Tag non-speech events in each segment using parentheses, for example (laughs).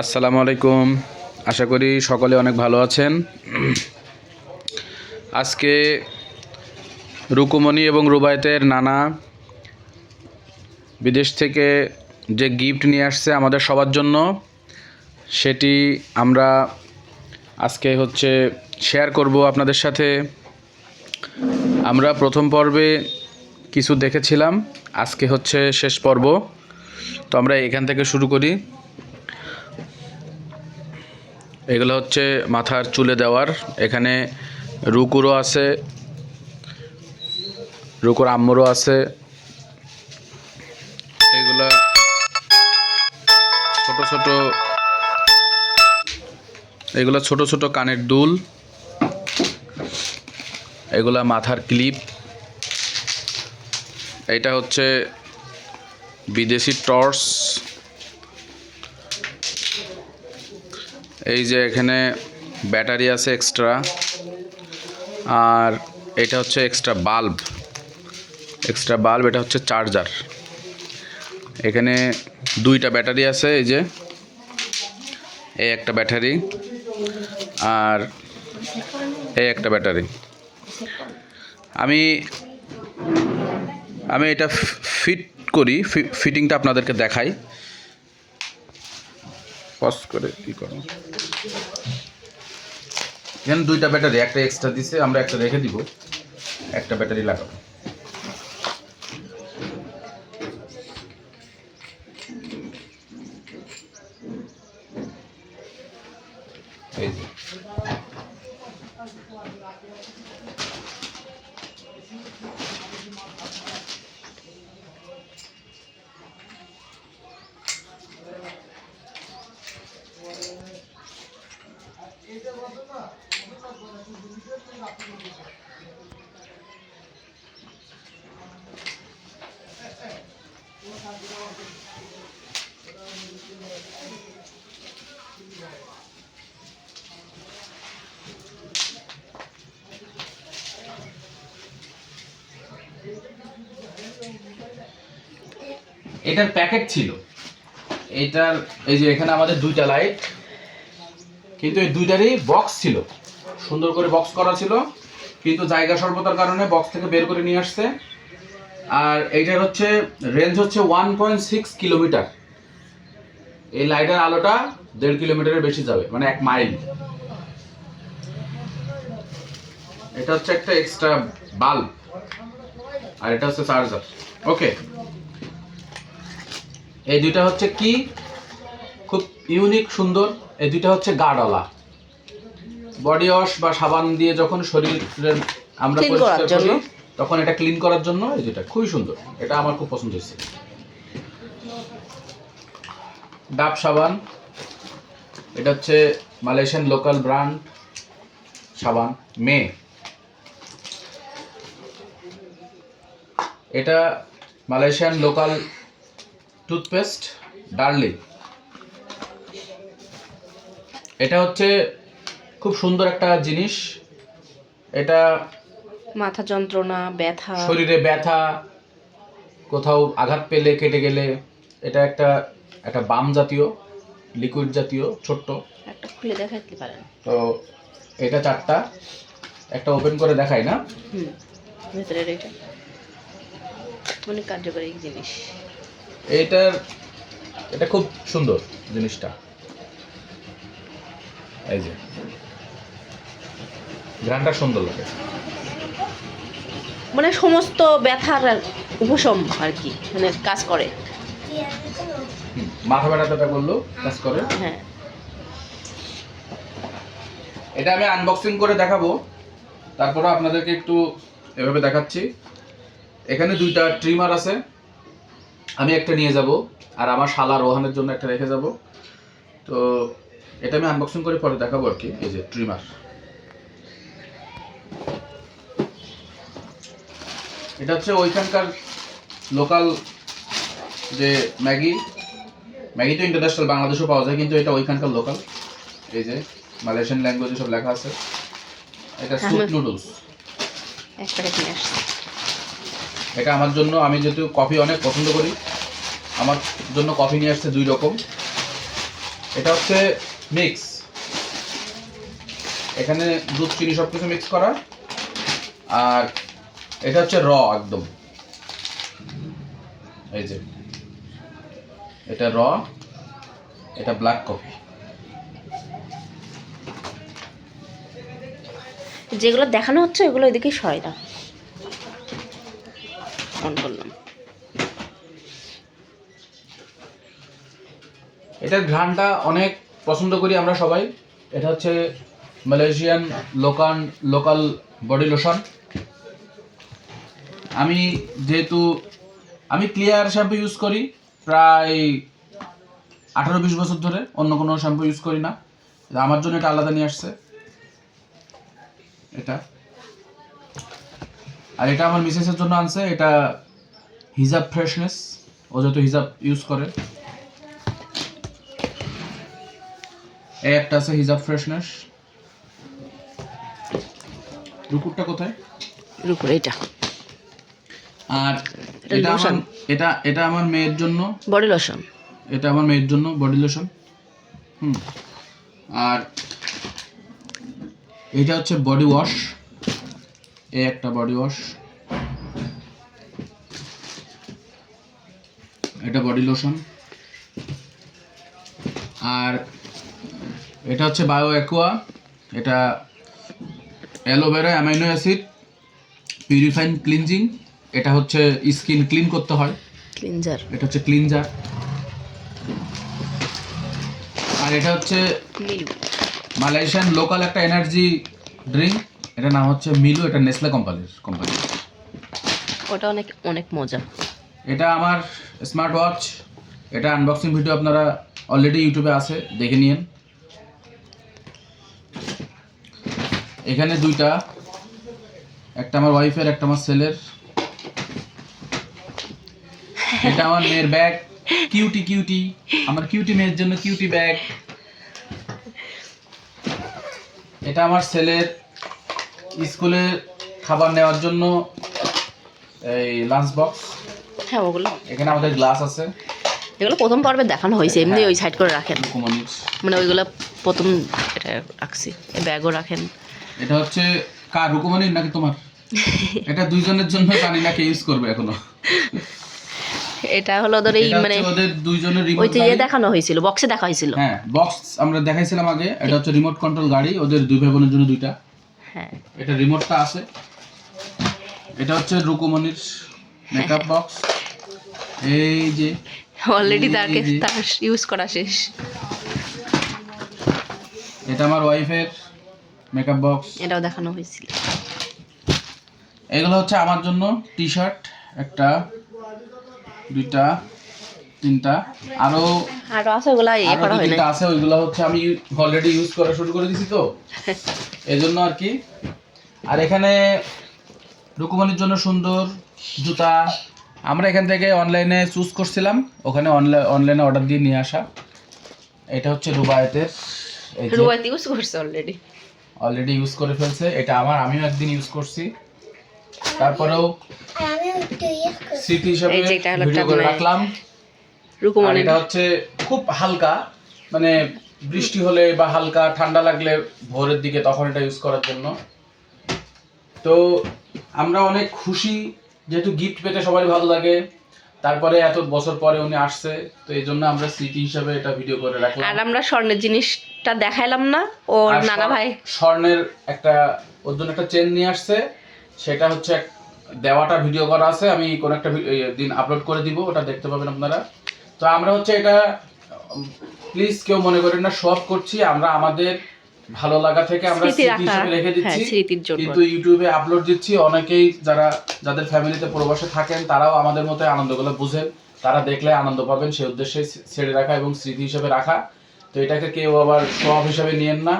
আসসালামু আলাইকুম। আশা করি সকলে অনেক ভালো আছেন। আজকে রুকুমণি এবং রুবায়তের নানা বিদেশ থেকে যে গিফট নিয়ে আসছে আমাদের সবার জন্য, সেটি আমরা আজকে হচ্ছে শেয়ার করব আপনাদের সাথে। আমরা প্রথম পর্বে কিছু দেখেছিলাম, আজকে হচ্ছে শেষ পর্ব। তো আমরা এখান থেকে শুরু করি। এগুলো হচ্ছে মাথার চুলে দেওয়ার। এখানে রুকুরও আছে, রুকুর আম্মুরও আছে। এগুলা ছোট ছোট, এগুলো ছোট ছোট কানের দুল। এগুলা মাথার ক্লিপ। এটা হচ্ছে বিদেশি টর্চ। এই যে এখানে ব্যাটারি আছে এক্সট্রা আর এটা হচ্ছে এক্সট্রা বাল্ব এক্সট্রা বাল্ব এটা হচ্ছে চার্জার এখানে দুইটা ব্যাটারি আছে, এই যে, এই একটা ব্যাটারি, আর এই একটা ব্যাটারি। আমি আমি এটা ফিট করি ফিটিংটা আপনাদেরকে দেখাই। পজ করে, কি করো এখানে দুইটা ব্যাটারি একটা এক্সট্রা দিছে, আমরা একটা রেখে দিব, একটা ব্যাটারি লাগাবো। এই যে। এটার প্যাকেট ছিল। এটার, এই যে এখানে আমাদের দুইটা লাইট, কিন্তু এই দুইটারই বক্স ছিল। সুন্দর করে বক্স করা ছিল, কিন্তু জায়গা স্বল্পতার কারণে বক্স থেকে বের করে নিয়ে আসছে। আর এইটার হচ্ছে রেঞ্জ হচ্ছে ওয়ান পয়েন্ট সিক্স কিলোমিটার। এই লাইটের আলোটা দেড় কিলোমিটারের বেশি যাবে মানে এক মাইল। এটা হচ্ছে একটা এক্সট্রা বাল্ব আর এটা হচ্ছে চার্জার ওকে এই দুইটা হচ্ছে কি? খুব ইউনিক সুন্দর। এই দুইটা হচ্ছে গাডালা বডি ওয়াশ বা সাবান দিয়ে যখন শরীরের আমরা পরিষ্কার করি তখন এটা ক্লিন করার জন্য এই দুইটা খুবই সুন্দর। এটা আমার খুব পছন্দ হয়েছে। ডাব সাবান। এটা হচ্ছে মালয়েশিয়ান লোকাল ব্র্যান্ড সাবান মে। এটা মালয়েশিয়ান লোকাল টুথপেস্ট ডার্লি। এটা হচ্ছে খুব সুন্দর একটা জিনিস। এটা মাথা যন্ত্রণা ব্যথা। শরীরে ব্যথা কোথাও আঘাত পেলে কেটে গেলে এটা একটা একটা বাম জাতীয় লিকুইড জাতীয় ছোট্ট। একটা খুলে দেখাইতে পারেন। তো এটা চারটা। একটা ওপেন করে দেখাই না। হুম ভেতরের এটা। অনেক কার্যকরী জিনিস। এইটার এটা খুব সুন্দর জিনিসটা। এই যে। গানটা সুন্দর লাগে। মানে সমস্ত ব্যথার উপশম আর কি মানে কাজ করে। মাথা ব্যথাটা করল কাজ করে। হ্যাঁ। এটা আমি আনবক্সিং করে দেখাবো। তারপরে আপনাদেরকে একটু এভাবে দেখাচ্ছি। এখানে দুইটা ট্রিমার আছে। আমি একটা নিয়ে যাব আর আমার শালা রোহানের জন্য একটা রেখে যাব। তো এটা আমি আনবক্সিং করে পরে দেখাবো আর কি এই যে ট্রিমার এটা হচ্ছে ওইখানকার লোকাল যে ম্যাগি ম্যাগি তো ইন্টারন্যাশনাল বাংলাদেশেও পাওয়া যায় কিন্তু এটা ওইখানকার লোকাল এই যে মালয়েশিয়ান ল্যাঙ্গুয়েজে সব লেখা আছে। এটা স্যুপ নুডলস এক প্যাকেট নিয়ে আসছি। এটা আমার জন্য, আমি যেহেতু কফি অনেক পছন্দ করি, আমার জন্য কফি নিয়ে আসছে দুই রকম। এটা হচ্ছে মিক্স এখানে দুধ, চিনি সব কিছু মিক্স করা। আর এটা হচ্ছে র একদম। এই যে, এটা র এটা ব্ল্যাক কফি যেগুলো দেখানো হচ্ছে, ওগুলো ওইদিকে সরাই দাও। অন করলাম। এটার ঘ্রাণটা অনেক পছন্দ করি আমরা সবাই। এটা হচ্ছে Malaysian local local body lotion আমি যেহেতু, আমি ক্লিয়ার শ্যাম্পু ইউজ করি প্রায় আঠারো বিশ বছর ধরে, অন্য কোনো শ্যাম্পু ইউজ করি না। আমার জন্য এটা আলাদা নিয়ে আসছে। এটা। আর এটা আমার মিসেসের জন্য আনছে এটা হিজাব ফ্রেশনেস ও যত হিজাব ইউজ করে। এই একটা আছে হিজাব ফ্রেশনেস রুকুরটা কোথায়? উপরে এটা আর এটা এটা আমার এটা এটা আমার মেয়ের জন্য। বডি লোশন এটা আমার মেয়ের জন্য বডি লোশন হুম। আর এটা হচ্ছে বডি ওয়াশ এই একটা বডি ওয়াশ এটা বডি লোশন আর এটা হচ্ছে বায়ো অ্যাকোয়া এটা aloe vera amino acid purifying cleansing এটা হচ্ছে স্কিন ক্লিন করতে হয়। ক্লিনজার এটা হচ্ছে ক্লিনজার আর এটা হচ্ছে মালয়েশিয়ান লোকাল একটা এনার্জি ড্রিঙ্ক এটা নাম হচ্ছে মিলু এটা নেসলে কোম্পানির কোম্পানি ওটা অনেক অনেক মজা। এটা আমার স্মার্ট ওয়াচ এটা আনবক্সিং ভিডিও আপনারা অলরেডি ইউটিউবে আছে দেখে নিন এখানে দুইটা একটা আমার ওয়াইফের একটা আমার ছেলের। এটা আমার মেয়ের ব্যাগ কিউটি কিউটি আমার কিউটি মেয়ের জন্য কিউটি ব্যাগ এটা আমার ছেলের স্কুলে খাবার নেওয়ার জন্য এই লাঞ্চ বক্স হ্যাঁ ওগুলো। এখানে আমাদের গ্লাস আছে। এগুলো প্রথম পর্বে দেখানো হয়েছে এমনি ওই সাইড করে রাখেন। মানে ওইগুলো প্রথম এটা রাখছি ব্যাগও রাখেন। এটা হচ্ছে কার রুকুমনির নাকি তোমার? (laughs) এটা দুইজনের জন্য জানি না কে ইউজ করবে এখনও। এটা হলো ওদের এই মানে ওদের দুইজনের রিমোট ওই যে ইয়ে দেখানো হয়েছিল বক্সে দেখা হয়েছিল হ্যাঁ বক্স আমরা দেখাইছিলাম আগে এটা হচ্ছে রিমোট কন্ট্রোল গাড়ি ওদের দুই ভাই বোনের জন্য দুইটা। হ্যাঁ। এটা রিমোটটা আছে। এটা হচ্ছে রুকুমনির মেকআপ বক্স এই যে অলরেডি তাকে তার ইউজ করা শেষ। এটা আমার ওয়াইফের মেকআপ বক্স এটাও দেখানো হয়েছিল। এগুলো হচ্ছে আমার জন্য টি শার্ট একটা দুইটা। তিনটা। আরও আরও আছে ওগুলা ইয়ে করা হয় তিনটা না আছে ওইগুলো হচ্ছে আমি অলরেডি ইউজ করা শুরু করে দিছি তো। (laughs) এই জন্য আর কি। আর এখানে রুকুমনির জন্য সুন্দর জুতা। আমরা এখান থেকে অনলাইনে চুজ করছিলাম। ওখানে অনলাইন অনলাইনে অর্ডার দিয়ে নিয়ে আসা। এটা হচ্ছে রুবায়েতের রুয়াইতে ইউজ করছে অলরেডি অলরেডি ইউজ করে ফেলছে। এটা আমার আমিও একদিন ইউজ করছি। তারপরেও স্মৃতি হিসাবে ভিডিও করে মানে রাখলাম। আর এটা হচ্ছে খুব হালকা মানে বৃষ্টি হলে বা হালকা ঠান্ডা লাগলে ভোরের দিকে তখন এটা ইউজ করার জন্য। তো আমরা অনেক খুশি যেহেতু গিফট পেতে সবারই ভালো লাগে। তারপরে এত বছর পরে উনি আসছে তো এই জন্য আমরা স্মৃতি হিসাবে এটা ভিডিও করে রাখলাম। আর আমরা স্বর্ণের জিনিসটা দেখাইলাম না আর নানা ভাই। স্বর্ণের একটা ওর জন্য একটা চেন নিয়ে আসছে। সেটা হচ্ছে দেওয়াটা ভিডিও করা আছে আমি কোন একটা দিন আপলোড করে দিব ওটা দেখতে পাবেন আপনারা। তো আমরা হচ্ছে এটা প্লিজ কেউ মনে করেন না সব করছি। আমরা আমাদের ভালো লাগা থেকে আমরা স্মৃতি স্মৃতি হিসেবে রেখে হ্যাঁ, দিচ্ছি। কিন্তু ইউটিউবে আপলোড দিচ্ছি। অনেকেই যারা যাদের ফ্যামিলিতে প্রবাসে থাকেন তারাও আমাদের মতো আনন্দগুলো বুঝেন। তারা দেখলে আনন্দ পাবেন সেই উদ্দেশ্যে ছেড়ে রাখা এবং স্মৃতি হিসেবে রাখা। তো এটাকে কেউ আবার সব হিসাবে নিয়েন না।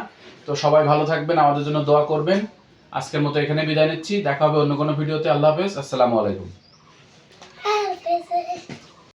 তো সবাই ভালো থাকবেন আমাদের জন্য দোয়া করবেন। আজকের মতো এখানে বিদায় নিচ্ছি। দেখা হবে অন্য কোনো ভিডিওতে। আল্লাহ হাফেজ। আসসালামু আলাইকুম।